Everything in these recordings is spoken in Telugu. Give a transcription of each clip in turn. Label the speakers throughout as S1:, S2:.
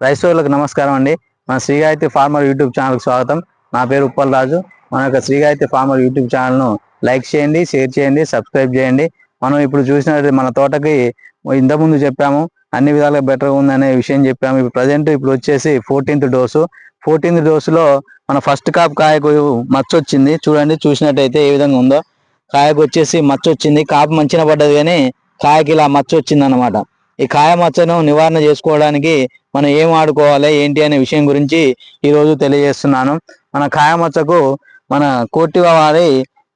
S1: రైతులకు నమస్కారం అండి. మన శ్రీగాయత్రి ఫార్మర్ యూట్యూబ్ ఛానల్కి స్వాగతం. నా పేరు ఉప్పల్ రాజు మన యొక్క శ్రీగాయత్రి ఫార్మర్ యూట్యూబ్ ఛానల్ను లైక్ చేయండి షేర్ చేయండి సబ్స్క్రైబ్ చేయండి. మనం ఇప్పుడు చూసినట్టు మన తోటకి ఇంతకుముందు చెప్పాము అన్ని విధాలుగా బెటర్గా ఉందనే విషయం చెప్పాము. ఇప్పుడు ప్రజెంట్ ఇప్పుడు వచ్చేసి ఫోర్టీన్త్ డోసు. ఫోర్టీన్త్ డోసులో మన ఫస్ట్ కాప్ కాయకు మచ్చ వచ్చింది చూడండి చూసినట్టయితే ఏ విధంగా ఉందో. కాయకు వచ్చేసి మచ్చ వచ్చింది కాపు మంచిగా పడ్డది కానీ కాయకి ఇలా మచ్చ వచ్చింది అనమాట ఈ కాయమచ్చను నివారణ చేసుకోవడానికి మనం ఏం ఆడుకోవాలి ఏంటి అనే విషయం గురించి ఈరోజు తెలియజేస్తున్నాను. మన కాయమచ్చకు మన కోటివ వారి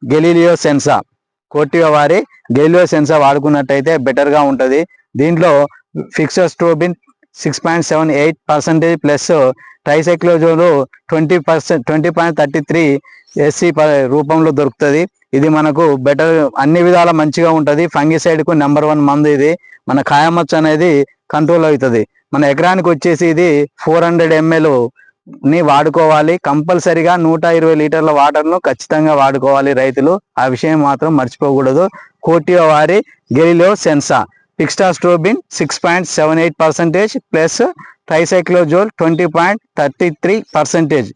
S1: గెలీలియో సెన్సా కోటివ వారి గెలీలియో సెన్సా వాడుకున్నట్టయితే బెటర్గా ఉంటుంది. దీంట్లో picoxystrobin six point seven eight percentage plus tricyclazole twenty percent twenty point thirty three SC రూపంలో దొరుకుతుంది. ఇది మనకు బెటర్ అన్ని విధాల మంచిగా ఉంటుంది. ఫంగిసైడ్కు నెంబర్ వన్ మందు ఇది. మన కాయమచ్చ అనేది కంట్రోల్ అవుతుంది. మన ఎకరానికి వచ్చేసి ఇది ఫోర్ హండ్రెడ్ ఎంఎల్ని వాడుకోవాలి. కంపల్సరిగా నూట ఇరవై లీటర్ల వాటర్ను ఖచ్చితంగా వాడుకోవాలి రైతులు. ఆ విషయం మాత్రం మర్చిపోకూడదు. కోటియో వారి Galileo Sensa. Picoxystrobin six point seven eight percentage plus tricyclazole twenty point thirty three percentage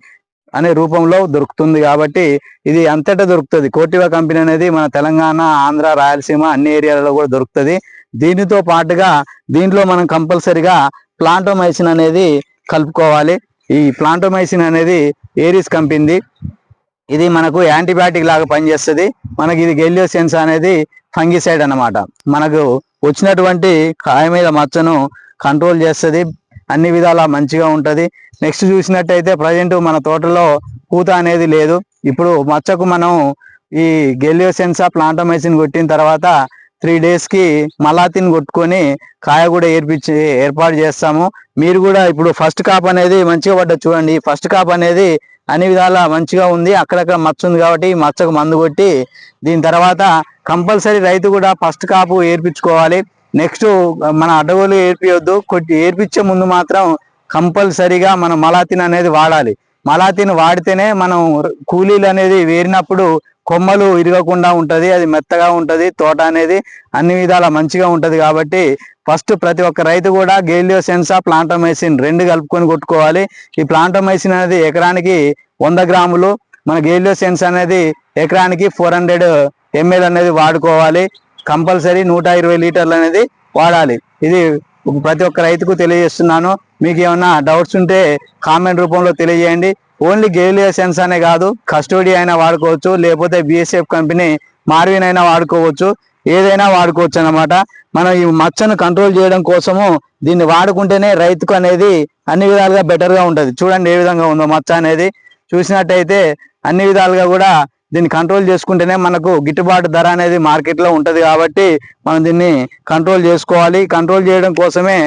S1: అనే రూపంలో దొరుకుతుంది కాబట్టి ఇది అంతటా దొరుకుతుంది? కోటివా కంపెనీ అనేది మన తెలంగాణ ఆంధ్ర రాయలసీమ అన్ని ఏరియాలలో కూడా దొరుకుతుంది. దీనితో పాటుగా దీంట్లో మనం కంపల్సరిగా ప్లాంటోమైసిన్ అనేది కలుపుకోవాలి. ఈ ప్లాంటోమైసిన్ అనేది ఏరిస్ కంపెనీ ఇది మనకు యాంటీబయాటిక్ లాగా పనిచేస్తుంది. మనకి ఇది గెలియోసెన్స్ అనేది ఫంగిసైడ్ అన్నమాట. మనకు వచ్చినటువంటి కాయ మీద మచ్చను కంట్రోల్ చేస్తుంది అన్ని విధాలా మంచిగా ఉంటుంది. నెక్స్ట్ చూసినట్టయితే ప్రజెంట్ మన తోటలో పూత అనేది లేదు. ఇప్పుడు మచ్చకు మనం ఈ గెలియోసెన్సా ప్లాంటమైసిన్ కొట్టిన తర్వాత త్రీ డేస్కి మలాతిని కొట్టుకొని కాయ కూడా ఏర్పించి ఏర్పాటు చేస్తాము. మీరు కూడా ఇప్పుడు ఫస్ట్ కాప్ అనేది మంచిగా పడ్డది చూడండి. ఫస్ట్ కాప్ అనేది అన్ని విధాలా మంచిగా ఉంది. అక్కడక్కడ మచ్చ ఉంది కాబట్టి మచ్చకు మందు కొట్టి దీని తర్వాత కంపల్సరీ రైతు కూడా ఫస్ట్ కాపు ఏర్పించుకోవాలి. నెక్స్ట్ మన అడ్డగోలు ఏర్పియొద్దు. కొట్టి ఏర్పించే ముందు మాత్రం కంపల్సరీగా మనం మలాతిన్ అనేది వాడాలి. మలాతిని వాడితేనే మనం కూలీలు అనేది వేరినప్పుడు కొమ్మలు ఇరగకుండా ఉంటుంది అది మెత్తగా ఉంటుంది తోట అనేది అన్ని విధాల మంచిగా ఉంటుంది కాబట్టి ఫస్ట్ ప్రతి ఒక్క రైతు కూడా గేలియో సెన్సా ప్లాంటోమైసిన్ రెండు కలుపుకొని కొట్టుకోవాలి. ఈ ప్లాంటోమైసిన్ అనేది ఎకరానికి వంద గ్రాములు మన గేలియో సెన్స్ అనేది ఎకరానికి ఫోర్ హండ్రెడ్ ఎంఎల్ అనేది వాడుకోవాలి. కంపల్సరీ నూట ఇరవై లీటర్లు అనేది వాడాలి. ఇది ప్రతి ఒక్క రైతుకు తెలియజేస్తున్నాను. మీకు ఏమన్నా డౌట్స్ ఉంటే కామెంట్ రూపంలో తెలియజేయండి. ఓన్లీ గెలియో సెన్స్ అనే కాదు కస్టడీ అయినా వాడుకోవచ్చు లేకపోతే బిఎస్ఎఫ్ కంపెనీ మార్విన్ అయినా వాడుకోవచ్చు ఏదైనా వాడుకోవచ్చు అన్నమాట. మనం ఈ మచ్చను కంట్రోల్ చేయడం కోసము దీన్ని వాడుకుంటేనే రైతుకు అనేది అన్ని విధాలుగా బెటర్గా ఉంటుంది. చూడండి ఏ విధంగా ఉందో మచ్చ అనేది. చూసినట్టయితే అన్ని విధాలుగా కూడా దీన్ని కంట్రోల్ చేసుకుంటేనే మనకు గిట్టుబాటు ధర అనేది మార్కెట్లో ఉంటుంది కాబట్టి మనం దీన్ని కంట్రోల్ చేసుకోవాలి. కంట్రోల్ చేయడం కోసమే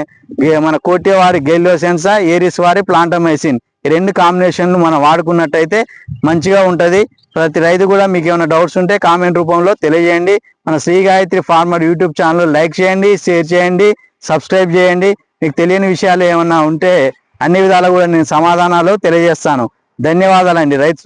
S1: మన కోటే వారి గెల్లో సెన్సా ఏరిస్ వారి ప్లాంటమైసిన్ ఈ రెండు కాంబినేషన్లు మనం వాడుకున్నట్టయితే మంచిగా ఉంటుంది. ప్రతి రైతు కూడా మీకు ఏమైనా డౌట్స్ ఉంటే కామెంట్ రూపంలో తెలియజేయండి. మన Sri Gayatri farmer YouTube channel like చేయండి షేర్ చేయండి సబ్స్క్రైబ్ చేయండి. మీకు తెలియని విషయాలు ఏమన్నా ఉంటే అన్ని విధాలు కూడా నేను సమాధానాలు తెలియజేస్తాను. ధన్యవాదాలండి రైతు